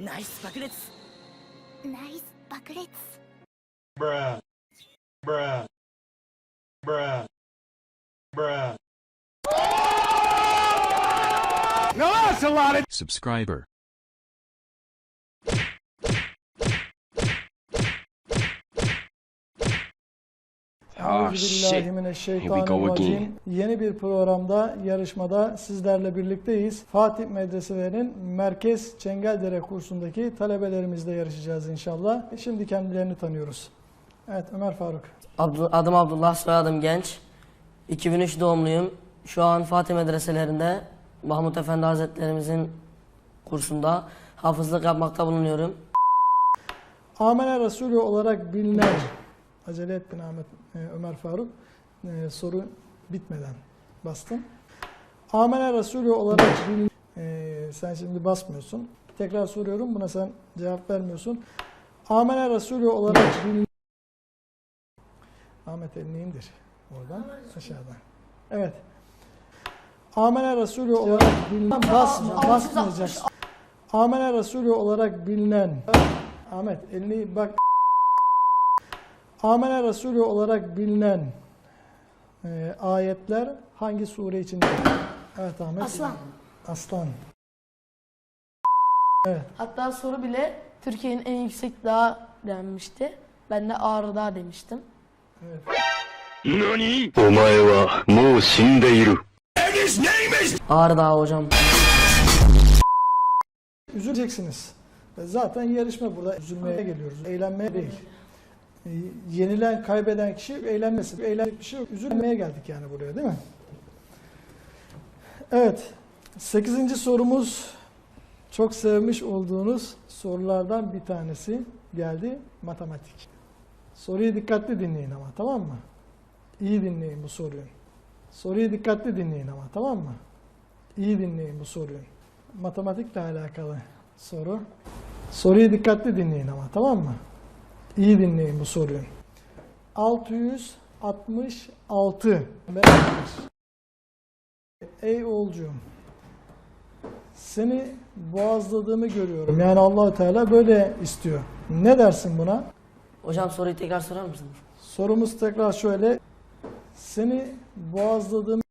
ナイス爆裂ナイス爆裂 bruh, bruh, bruh, bruh. subscriber. Ah, shit. Here we go Euzubillahimineşşeytanirracim. again. Yeni bir programda, yarışmada sizlerle birlikteyiz. Fatih Medreselerinin Merkez Çengeldere kursundaki talebelerimizle yarışacağız inşallah. Şimdi kendilerini tanıyoruz. Evet Ömer Faruk. Abdu- Adım Abdullah, soyadım Genç. 2003 doğumluyum. Şu an Fatih medreselerinde Mahmut Efendi Hazretlerimizin kursunda hafızlık yapmakta bulunuyorum. Amene Resulü olarak bilinen, acele ettin Ahmet e, Ömer Faruk, E, soru bitmeden bastın. Amene Resulü olarak E, sen şimdi basmıyorsun. Tekrar soruyorum, buna sen cevap vermiyorsun. Amene Resulü olarak Ahmet elini indir oradan aşağıdan. Evet. Amene Resulü olarak bilinen, basma, basmayacaksın. Amene Resulü olarak bilinen, Ahmet elini bak. Amene Resulü olarak bilinen e, ayetler hangi sure içinde? Evet Ahmet. Aslan. Aslan. Evet. Hatta soru bile Türkiye'nin en yüksek dağı denmişti. Ben de Ağrı Dağı demiştim. Evet. Nani? Omae wa mou shindeiru. And his name is... Ağrı Dağı hocam. Üzüleceksiniz. Zaten yarışma burada. Üzülmeye geliyoruz. Eğlenmeye değil. E, Yenilen, kaybeden kişi eğlenmesin. Eğlenecek şey yok. Üzülmeye geldik yani buraya değil mi? Evet. Sekizinci sorumuz çok sevmiş olduğunuz sorulardan bir tanesi geldi. Matematik. Soruyu dikkatli dinleyin ama tamam mı? İyi dinleyin bu soruyu. Soruyu dikkatli dinleyin ama tamam mı? İyi dinleyin bu soruyu. Matematikle alakalı soru. Soruyu dikkatli dinleyin ama tamam mı? İyi dinleyin bu soruyu. 666 beraber. Ey oğulcuğum seni boğazladığımı görüyorum. Yani Allahu Teala böyle istiyor. Ne dersin buna? Hocam soruyu tekrar sorar mısınız? Sorumuz tekrar şöyle. Seni boğazladığımı